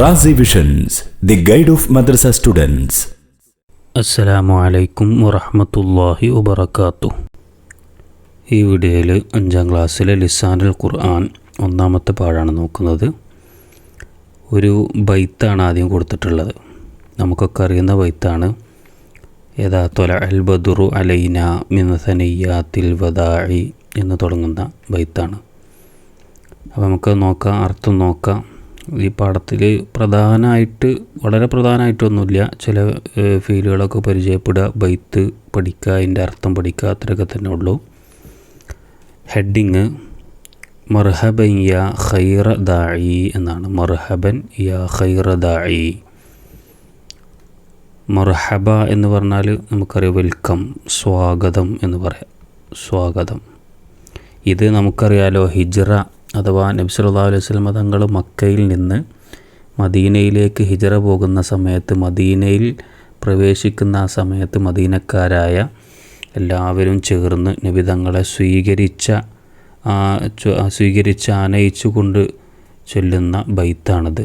Razi visions the guide of madrasa students അസ്സലാമു അലൈക്കും വറഹ്മത്തുള്ളാഹി വബറകാത്തു ഈ വീഡിയോയിൽ അഞ്ചാം ക്ലാസ്സിലെ ലിസാനുൽ ഖുർആൻ ഒന്നാമത്തെ പാഴാണ് നോക്കുന്നത്. ഒരു ബൈത്താണ് ആദ്യം കൊടുത്തിട്ടുള്ളത്. നമുക്കൊക്കെ അറിയുന്ന ബൈത്താണ്. ഏതാ തൊല അൽ ബദുറു അലൈന മിനസനയ്യാത്തിൽ വദാഇ എന്ന് തുടങ്ങുന്ന ബൈത്താണ്. അപ്പോൾ നമുക്ക് നോക്കാം അർത്ഥം നോക്കാം. ഈ പാഠത്തിൽ പ്രധാനമായിട്ട് വളരെ പ്രധാനമായിട്ടൊന്നുമില്ല ചില ഫീലുകളൊക്കെ പരിചയപ്പെടുക ബൈത്ത് പഠിക്കുക അതിന്റെ അർത്ഥം പഠിക്കുക അത്രയൊക്കെ തന്നെ ഉള്ളൂ. ഹെഡിങ് മർഹബൻ യാ ഖൈറ ദായി എന്നാണ്. മർഹബൻ യാ ഖൈറ ദായി മർഹബ എന്ന് പറഞ്ഞാൽ നമുക്കറിയാം വെൽക്കം സ്വാഗതം എന്ന് പറയാം. സ്വാഗതം. ഇത് നമുക്കറിയാലോ ഹിജ്റ അഥവാ നബി സല്ലല്ലാഹു അലൈഹി വസല്ലം തങ്ങൾ മക്കയിൽ നിന്ന് മദീനയിലേക്ക് ഹിജറ പോകുന്ന സമയത്ത് മദീനയിൽ പ്രവേശിക്കുന്ന ആ സമയത്ത് മദീനക്കാരായ എല്ലാവരും ചേർന്ന് നബി തങ്ങളെ സ്വീകരിച്ച സ്വീകരിച്ച് ആനയിച്ചു കൊണ്ട് ചൊല്ലുന്ന ബൈത്താണിത്.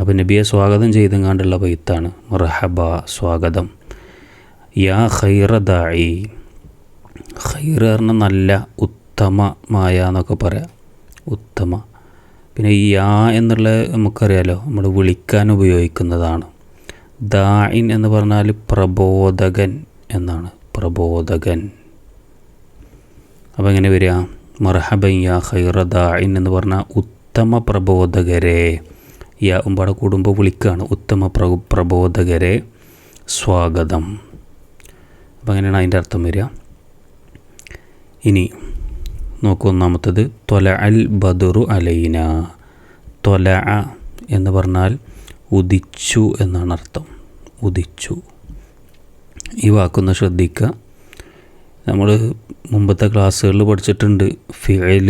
അപ്പോൾ നബിയെ സ്വാഗതം ചെയ്തെങ്ങാണ്ടുള്ള ബൈത്താണ്. മർഹബ സ്വാഗതം. യാ ഖൈറദായി ഖൈർ പറഞ്ഞാൽ നല്ല ഉത്തമമായ എന്നൊക്കെ പറയാം. ഉത്തമ. പിന്നെ യാ എന്നുള്ള നമുക്കറിയാലോ നമ്മൾ വിളിക്കാൻ ഉപയോഗിക്കുന്നതാണ്. ദാഇൻ എന്ന് പറഞ്ഞാൽ പ്രബോധകൻ എന്നാണ്. പ്രബോധകൻ. അപ്പോൾ എങ്ങനെ വരിക? മർഹബൻ യാ ഖൈറ ദാഇൻ എന്ന് പറഞ്ഞാൽ ഉത്തമ പ്രബോധകരെ. യാ ഉമ്പാടെ കൂടുമ്പോൾ വിളിക്കുകയാണ് ഉത്തമ പ്ര പ്രബോധകരെ സ്വാഗതം. അപ്പം അങ്ങനെയാണ് അതിന്റെ അർത്ഥം വരിക? ഇനി നോക്കൂ ഒന്നാമത്തത് തൊല അൽ ബദുറു അലൈന. തൊല എന്ന് പറഞ്ഞാൽ ഉദിച്ചു എന്നാണ് അർത്ഥം. ഉദിച്ചു. ഈ വാക്കൊന്ന് ശ്രദ്ധിക്കുക. നമ്മൾ മുമ്പത്തെ ക്ലാസ്സുകളിൽ പഠിച്ചിട്ടുണ്ട്. ഫിയൽ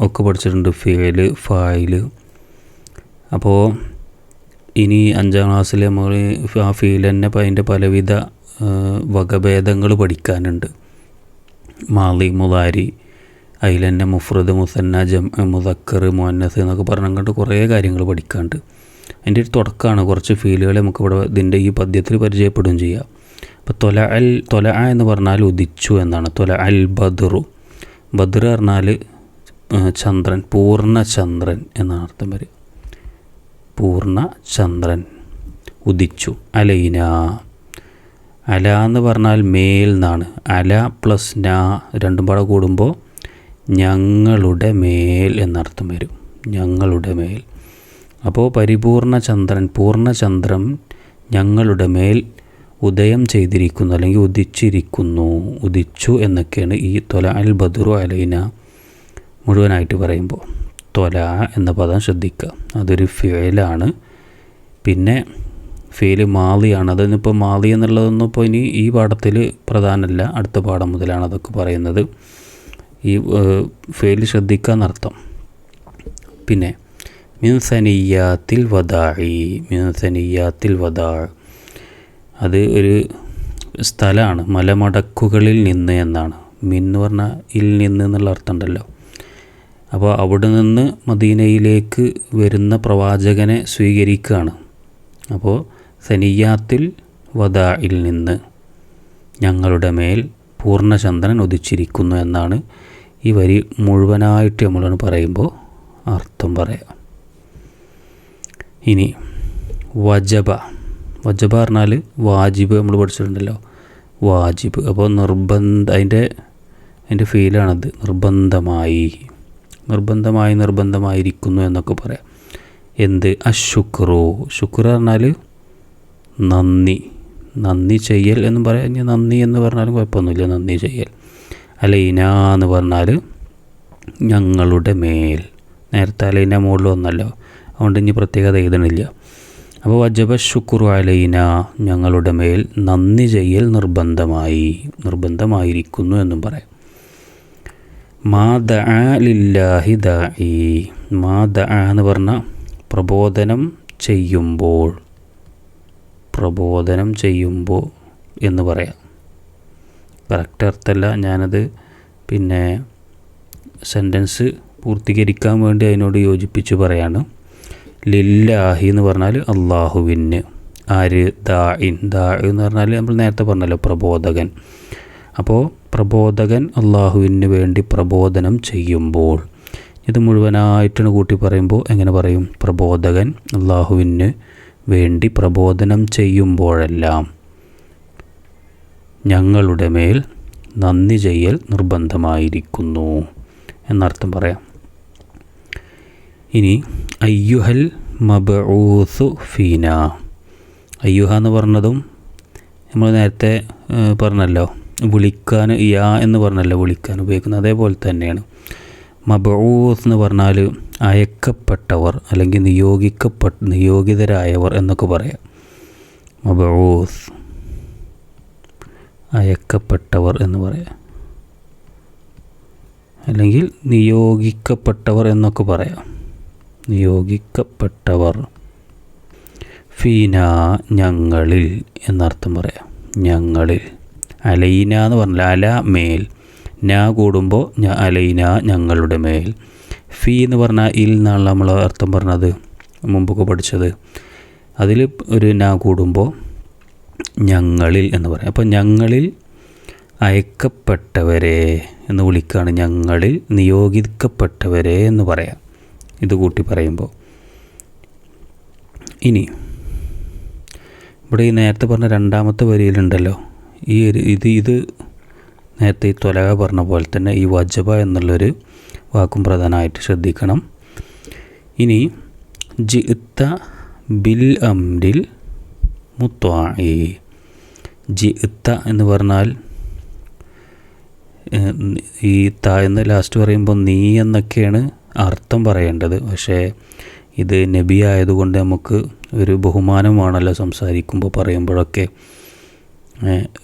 ഒക്കെ പഠിച്ചിട്ടുണ്ട്. ഫിയൽ ഫായിൽ അപ്പോൾ ഇനി അഞ്ചാം ക്ലാസ്സിൽ നമ്മൾ ആ ഫീൽ തന്നെ അതിന്റെ പലവിധ വകഭേദങ്ങൾ പഠിക്കാനുണ്ട്. മാളി മുതാരി അതിൽ തന്നെ മുഫ്രദ് മുസന്ന ജം മുതക്കർ മുന്നസ് എന്നൊക്കെ പറഞ്ഞുകൊണ്ട് കുറേ കാര്യങ്ങൾ പഠിക്കാണ്ട് അതിന്റെ ഒരു തുടക്കമാണ്. കുറച്ച് ഫീലുകൾ നമുക്ക് ഇവിടെ ഇതിന്റെ ഈ പദ്യത്തിൽ പരിചയപ്പെടുകയും ചെയ്യാം. അപ്പോൾ തൊല അൽ തൊല ആ എന്ന് പറഞ്ഞാൽ ഉദിച്ചു എന്നാണ്. തൊല അൽ ബദറു. ബദർ പറഞ്ഞാൽ ചന്ദ്രൻ പൂർണ ചന്ദ്രൻ എന്നാണ് അർത്ഥം വരിക. പൂർണ ചന്ദ്രൻ ഉദിച്ചു. അലൈന. അല എന്ന് പറഞ്ഞാൽ മേൽ എന്നാണ്. അല പ്ലസ് ന രണ്ടും പാടെ കൂടുമ്പോൾ ഞങ്ങളുടെ മേൽ എന്നർത്ഥം വരും. ഞങ്ങളുടെ മേൽ. അപ്പോൾ പരിപൂർണ ചന്ദ്രൻ പൂർണചന്ദ്രൻ ഞങ്ങളുടെ മേൽ ഉദയം ചെയ്തിരിക്കുന്നു അല്ലെങ്കിൽ ഉദിച്ചിരിക്കുന്നു ഉദിച്ചു എന്നൊക്കെയാണ് ഈ തൊല അൽ ബദുറു അലൈന മുഴുവനായിട്ട് പറയുമ്പോൾ. തൊല എന്ന പദം ശ്രദ്ധിക്കുക. അതൊരു ഫിയലാണ് പിന്നെ ഫീൽ മാലിയാണ്. അതിനിപ്പോൾ മാലി എന്നുള്ളതൊന്നും ഇപ്പോൾ ഇനി ഈ പാഠത്തിൽ പ്രധാനമല്ല. അടുത്ത പാഠം മുതലാണ് അതൊക്കെ പറയുന്നത്. ഈ ഫെയിൽ ശ്രദ്ധിക്കുക എന്നർത്ഥം പിന്നെ മിൻസനിയാത്തിൽ വദാഴി മിൻസനിയാത്തിൽ വദാ. അത് ഒരു സ്ഥലമാണ് മലമടക്കുകളിൽ നിന്ന് എന്നാണ്. മിൻ എന്ന് പറഞ്ഞാൽ ഇൽ നിന്ന് എന്നുള്ള അർത്ഥം ഉണ്ടല്ലോ അപ്പോൾ അവിടെ നിന്ന് മദീനയിലേക്ക് വരുന്ന പ്രവാചകനെ സ്വീകരിക്കുകയാണ്. അപ്പോൾ സനിയാത്തിൽ വദായിൽ നിന്ന് ഞങ്ങളുടെ മേൽ പൂർണചന്ദ്രൻ ഉദിച്ചിരിക്കുന്നു എന്നാണ് ഈ വരി മുഴുവനായിട്ട് നമ്മളാണ് പറയുമ്പോൾ അർത്ഥം പറയാം. ഇനി വജബ. വജബ പറഞ്ഞാൽ വാജിബ് നമ്മൾ പഠിച്ചിട്ടുണ്ടല്ലോ. വാജിബ്. അപ്പോൾ നിർബന്ധ അതിന്റെ അതിന്റെ ഫീലാണത്. നിർബന്ധമായി. നിർബന്ധമായി നിർബന്ധമായിരിക്കുന്നു എന്നൊക്കെ പറയാം. എന്ത്? അശുക്രു. ശുക്ർ പറഞ്ഞാൽ നന്ദി. നന്ദി ചെയ്യൽ എന്ന് പറയാം. നന്ദി എന്ന് പറഞ്ഞാലും കുഴപ്പമൊന്നുമില്ല. നന്ദി ചെയ്യൽ. അലൈന എന്ന് പറഞ്ഞാൽ ഞങ്ങളുടെ മേൽ. നേരത്തെ അലൈന മുകളിൽ വന്നല്ലോ. അതുകൊണ്ട് ഇനി പ്രത്യേകത എഴുതണില്ല. അപ്പോൾ വജബ ശുക്രു അലൈന ഞങ്ങളുടെ മേൽ നന്ദി ചെയ്യൽ നിർബന്ധമായി. നിർബന്ധമായിരിക്കുന്നു എന്നും പറയാം. മാ ദഅ ലില്ലാഹി ദാഇ മാ ദഅ എന്ന് പറഞ്ഞ പ്രബോധനം ചെയ്യുമ്പോൾ പ്രബോധനം ചെയ്യുമ്പോൾ എന്ന് പറയാം. കറക്റ്റ് അർത്ഥമല്ല ഞാനത് പിന്നെ സെന്റൻസ് പൂർത്തീകരിക്കാൻ വേണ്ടി അതിനോട് യോജിപ്പിച്ച് പറയാണ്. ലില്ലാഹി എന്ന് പറഞ്ഞാൽ അള്ളാഹുവിന് ആര്? ദാഇൻ. ദാ എന്ന് പറഞ്ഞാൽ നമ്മൾ നേരത്തെ പറഞ്ഞല്ലോ പ്രബോധകൻ. അപ്പോൾ പ്രബോധകൻ അള്ളാഹുവിന് വേണ്ടി പ്രബോധനം ചെയ്യുമ്പോൾ ഇത് മുഴുവനായിട്ടാണ് കൂട്ടി പറയുമ്പോൾ എങ്ങനെ പറയും? പ്രബോധകൻ അള്ളാഹുവിന് വേണ്ടി പ്രബോധനം ചെയ്യുമ്പോഴെല്ലാം ഞങ്ങളുടെ മേൽ നന്ദി ചെയ്യൽ നിർബന്ധമായിരിക്കുന്നു എന്നർത്ഥം പറയാം. ഇനി അയ്യുഹൽ മബൂസു ഫീന. അയ്യുഹ എന്ന് പറഞ്ഞതും നമ്മൾ നേരത്തെ പറഞ്ഞല്ലോ വിളിക്കാൻ യാ എന്ന് പറഞ്ഞല്ലോ വിളിക്കാൻ ഉപയോഗിക്കുന്നത്. അതേപോലെ തന്നെയാണ്. മബൂസ് എന്ന് പറഞ്ഞാൽ അയക്കപ്പെട്ടവർ അല്ലെങ്കിൽ നിയോഗിക്കപ്പെട്ട നിയോഗിതരായവർ എന്നൊക്കെ പറയാം. മബഊസ്. അയക്കപ്പെട്ടവർ എന്ന് പറയാം. അല്ലെങ്കിൽ നിയോഗിക്കപ്പെട്ടവർ എന്നൊക്കെ പറയാം. നിയോഗിക്കപ്പെട്ടവർ. ഫീന ഞങ്ങളിൽ എന്നർത്ഥം പറയാം. ഞങ്ങളിൽ. അലൈന എന്ന് പറഞ്ഞാൽ അല മേൽ. ഞാ കൂടുമ്പോൾ അലൈന ഞങ്ങളുടെ മേൽ. ഫീ എന്ന് പറഞ്ഞാൽ ഇൽ എന്നാണ് നമ്മൾ അർത്ഥം പറഞ്ഞത് മുമ്പൊക്കെ പഠിച്ചത്. അതിൽ ഒരു നാ കൂടുമ്പോൾ ഞങ്ങളിൽ എന്ന് പറയും. അപ്പോൾ ഞങ്ങളിൽ അയക്കപ്പെട്ടവരെ എന്ന് വിളിക്കുകയാണ് ഞങ്ങളിൽ നിയോഗിക്കപ്പെട്ടവരെ എന്ന് പറയാം. ഇത് കൂട്ടി പറയുമ്പോൾ ഇനി ഇവിടെ ഈ നേരത്തെ പറഞ്ഞ രണ്ടാമത്തെ വരിയിലുണ്ടല്ലോ. ഈ ഇത് ഇത് നേരത്തെ ഈ തൊലക പറഞ്ഞ പോലെ തന്നെ ഈ വജബ എന്നുള്ളൊരു വാക്കും പ്രധാനമായിട്ട് ശ്രദ്ധിക്കണം. ഇനി ജിത്ത ബിൽ അംരിൽ മുത്വായി ജിത്ത എന്ന് പറഞ്ഞാൽ ഈ ത എന്ന് ലാസ്റ്റ് പറയുമ്പോൾ നീ എന്നൊക്കെയാണ് അർത്ഥം പറയേണ്ടത്. പക്ഷേ ഇത് നബി ആയതുകൊണ്ട് നമുക്ക് ഒരു ബഹുമാനമാണല്ലോ സംസാരിക്കുമ്പോൾ പറയുമ്പോഴൊക്കെ.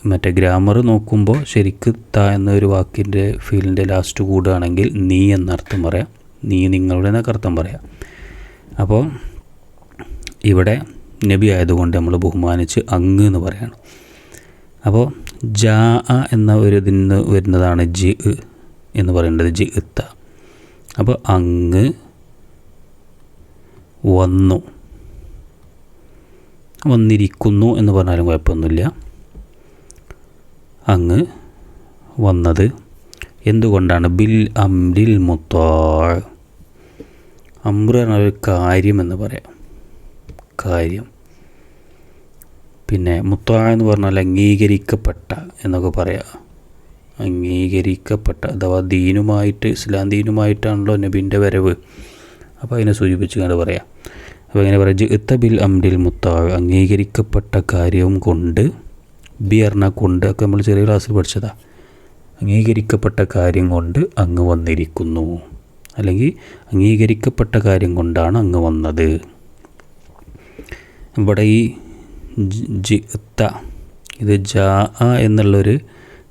മറ്റേ ഗ്രാമർ നോക്കുമ്പോൾ ശരിക്ക് ത എന്നൊരു വാക്കിന്റെ ഫീലിന്റെ ലാസ്റ്റ് കൂടുകയാണെങ്കിൽ നീ എന്നർത്ഥം പറയാം. നീ നിങ്ങളുടെ എന്നൊക്കെ അർത്ഥം പറയാം. അപ്പോൾ ഇവിടെ നബി ആയതുകൊണ്ട് നമ്മൾ ബഹുമാനിച്ച് അങ്ങ് എന്ന് പറയണം. അപ്പോൾ ജാ എന്ന ഒരു ഇതിൽ നിന്ന് വരുന്നതാണ് ജി എന്ന് പറയേണ്ടത് ജി ഇത്ത അപ്പോൾ അങ്ങ് വന്നു. വന്നിരിക്കുന്നു എന്ന് പറഞ്ഞാലും കുഴപ്പമൊന്നുമില്ല. അങ്ങ് വന്നത് എന്തുകൊണ്ടാണ്? ബിൽ അംരിൽ മുത്താൾ അമ്ര ഒരു കാര്യം എന്ന് പറയാം. കാര്യം. പിന്നെ മുത്ത എന്ന് പറഞ്ഞാൽ അംഗീകരിക്കപ്പെട്ട എന്നൊക്കെ പറയാം. അംഗീകരിക്കപ്പെട്ട അഥവാ ദീനുമായിട്ട് ഇസ്ലാം ദീനുമായിട്ടാണല്ലോ നബിന്റെ വരവ്. അപ്പോൾ അതിനെ സൂചിപ്പിച്ച് കണ്ട് പറയാം. അപ്പോൾ ഇങ്ങനെ പറയാം ജിത്ത ബിൽ അംഡിൽ മുത്താവ് അംഗീകരിക്കപ്പെട്ട കാര്യവും കൊണ്ട് ബി പറഞ്ഞാൽ കൊണ്ട് ഒക്കെ നമ്മൾ ചെറിയ ക്ലാസ്സിൽ പഠിച്ചതാ. അംഗീകരിക്കപ്പെട്ട കാര്യം കൊണ്ട് അങ്ങ് വന്നിരിക്കുന്നു. അല്ലെങ്കിൽ അംഗീകരിക്കപ്പെട്ട കാര്യം കൊണ്ടാണ് അങ്ങ് വന്നത്. ഇവിടെ ഈ ജി- ജിത്ത ഇത് ജാ എന്നുള്ളൊരു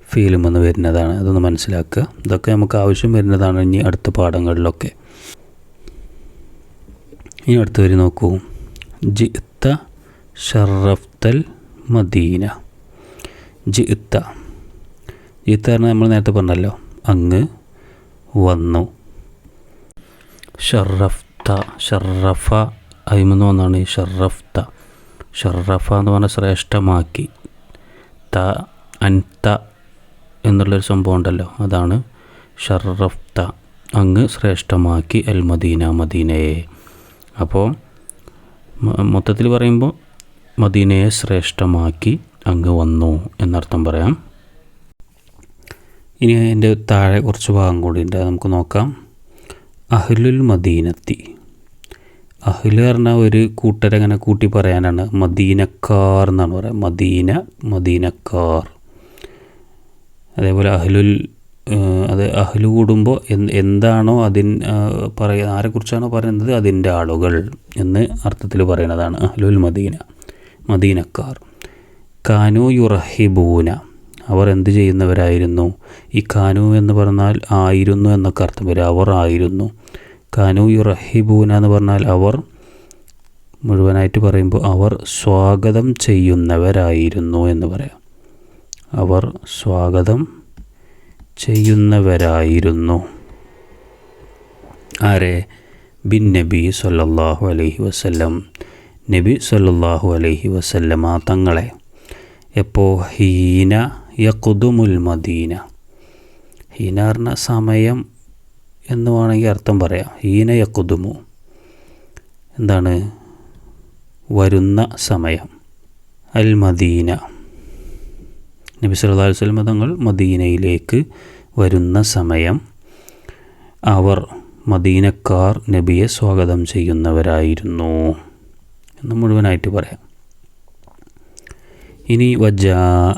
ഫീലും വന്ന് വരുന്നതാണ്. അതൊന്ന് മനസ്സിലാക്കുക. ഇതൊക്കെ നമുക്ക് ആവശ്യം വരുന്നതാണ് ഇനി അടുത്ത പാഠങ്ങളിലൊക്കെ. ഇനി അടുത്ത വരി നോക്കൂ. ജിത്ത ഷറഫ്തൽ മദീന. ജിത്ത ജിത്ത പറഞ്ഞാൽ നമ്മൾ നേരത്തെ പറഞ്ഞല്ലോ. അങ്ങ് വന്നു. ഷറഫ്ത ഷറഫ അയിമെന്ന് വന്നാണ് ഈ ഷറഫ്ത. ഷറഫ എന്ന് പറഞ്ഞാൽ ശ്രേഷ്ഠമാക്കി ത അൻത എന്നുള്ളൊരു സംഭവം ഉണ്ടല്ലോ. അതാണ് ഷറഫ്ത അങ്ങ് ശ്രേഷ്ഠമാക്കി അൽ മദീന മദീനയെ. അപ്പോൾ മൊത്തത്തിൽ പറയുമ്പോൾ മദീനയെ ശ്രേഷ്ഠമാക്കി അങ്ങ് വന്നു എന്നർത്ഥം പറയാം. ഇനി അതിന്റെ താഴെ കുറച്ച് ഭാഗം കൂടി ഉണ്ട്. നമുക്ക് നോക്കാം. അഹ്ലുൽ മദീനത്തി. അഹ്ല് പറഞ്ഞാൽ ഒരു കൂട്ടരങ്ങനെ കൂട്ടി പറയാനാണ്. മദീനക്കാർ എന്നാണ് പറയുക. മദീന മദീനക്കാർ. അതേപോലെ അഹ്ലുൽ അത് അഹ്ലു കൂടുമ്പോൾ എന്ത് എന്താണോ അതിൻ പറയുക ആരെക്കുറിച്ചാണോ പറയുന്നത് അതിന്റെ ആളുകൾ എന്ന് അർത്ഥത്തിൽ പറയുന്നതാണ് അഹ്ലുൽ മദീന മദീനക്കാർ. കാനു യുറഹിബൂന. അവർ എന്ത് ചെയ്യുന്നവരായിരുന്നു? ഈ കാനു എന്ന് പറഞ്ഞാൽ ആയിരുന്നു എന്നൊക്കെ അർത്ഥം വരും. അവർ ആയിരുന്നു. കാനു യുറഹിബൂന എന്ന് പറഞ്ഞാൽ അവർ മുഴുവനായിട്ട് പറയുമ്പോൾ അവർ സ്വാഗതം ചെയ്യുന്നവരായിരുന്നു എന്ന് പറയാം. അവർ സ്വാഗതം ചെയ്യുന്നവരായിരുന്നു. ആരെ? ബിൻ നബി സല്ലാഹു അലൈഹി വസ്ല്ലം. നബി സല്ലല്ലാഹു അലൈഹി വസല്ലമ തങ്ങളെ. എപ്പോൾ ഹീന യക്കുതുമുൽ മദീന. ഹീന പറഞ്ഞ സമയം എന്ന് വേണമെങ്കിൽ അർത്ഥം പറയാം. ഹീന യഖുദുമു എന്താണ്? വരുന്ന സമയം. അൽ മദീന. നബി അലൈഹി വസല്ലം തങ്ങൾ മദീനയിലേക്ക് വരുന്ന സമയം. അവർ മദീനക്കാർ നബിയെ സ്വാഗതം ചെയ്യുന്നവരായിരുന്നു എന്ന് മുഴുവനായിട്ട് പറയാം. ഇനി വജാ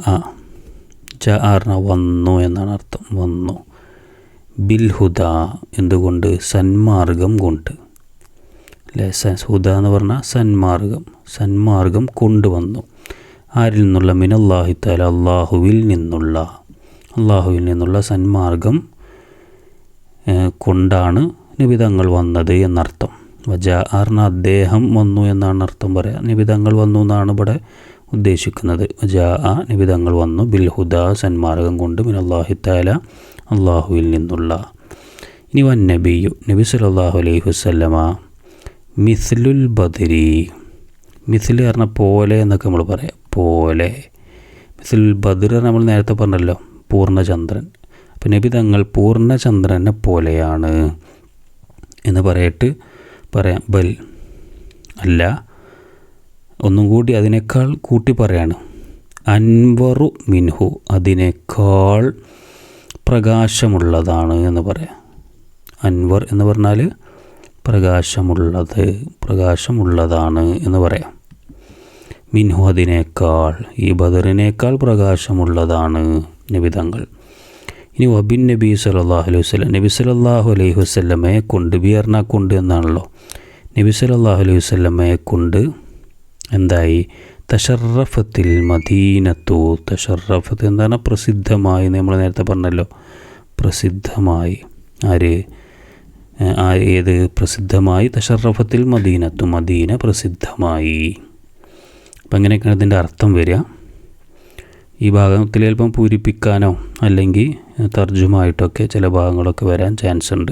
ജ ആറിന വന്നു എന്നാണ് അർത്ഥം. വന്നു. ബിൽഹുദ എന്തുകൊണ്ട്? സന്മാർഗം കൊണ്ട്. അല്ലേ ഹുദ എന്ന് പറഞ്ഞാൽ സന്മാർഗം. സന്മാർഗം കൊണ്ടുവന്നു. ആരിൽ നിന്നുള്ള? മിനല്ലാഹി താല അള്ളാഹുവിൽ നിന്നുള്ള. അള്ളാഹുവിൽ നിന്നുള്ള സന്മാർഗം കൊണ്ടാണ് നിബിതങ്ങൾ വന്നത് എന്നർത്ഥം. വജ ആറിന അദ്ദേഹം വന്നു എന്നാണ് അർത്ഥം പറയാം. നിബിതങ്ങൾ വന്നു എന്നാണ് ഇവിടെ ഉദ്ദേശിക്കുന്നത്. വജ ആ നിബിതങ്ങൾ വന്നു. ബിൽഹുദ സന്മാർഗം കൊണ്ട് മിനല്ലാഹി താല അള്ളാഹുവിൽ നിന്നുള്ള. ഇനി വൻ നബിയു നബി സല്ലല്ലാഹു അലൈഹി വസല്ലമ മിസ്ലുൽ ബദരി. മിസ്ൽ പറഞ്ഞ പോലെ എന്നൊക്കെ നമ്മൾ പറയാം. പോലെ. മിസ്ലുൽ ബദർ നമ്മൾ നേരത്തെ പറഞ്ഞല്ലോ പൂർണചന്ദ്രൻ. അപ്പം നബി തങ്ങൾ പൂർണചന്ദ്രനെ പോലെയാണ് എന്ന് പറയിട്ട് പറയാം. ബൽ അല്ല ഒന്നും കൂടി അതിനേക്കാൾ കൂട്ടി പറയാണ്. അൻവറു മിൻഹു അതിനേക്കാൾ പ്രകാശമുള്ളതാണ് എന്ന് പറയാം. അൻവർ എന്ന് പറഞ്ഞാൽ പ്രകാശമുള്ളത് പ്രകാശമുള്ളതാണ് എന്ന് പറയാം. മിൻഹു അതിനേക്കാൾ ഈ ബദറിനേക്കാൾ പ്രകാശമുള്ളതാണ് നിബിതങ്ങൾ ഇനി വബിൻ നബി സലാഹു അലൈഹി വസ്ലം നബി സലാഹു അലൈഹി വസ്ലമയെ കൊണ്ട് ബിയർന കൊണ്ട് എന്നാണല്ലോ. നബി സലാഹു അലൈഹി വസ്ലമയെ കൊണ്ട് എന്തായി? തഷറഫത്തിൽ മദീനത്തു. തഷറഫത്ത് എന്താണ്? പ്രസിദ്ധമായി. നമ്മൾ നേരത്തെ പറഞ്ഞല്ലോ. പ്രസിദ്ധമായി. ആര്? ഏത്? പ്രസിദ്ധമായി തഷറഫത്തിൽ മദീനത്തു. മദീന പ്രസിദ്ധമായി. അപ്പം അങ്ങനെയൊക്കെയാണ് ഇതിന്റെ അർത്ഥം വരിക? ഈ ഭാഗത്തിൽ ചിലപ്പം പൂരിപ്പിക്കാനോ അല്ലെങ്കിൽ തർജമായിട്ടൊക്കെ ചില ഭാഗങ്ങളൊക്കെ വരാൻ ചാൻസ് ഉണ്ട്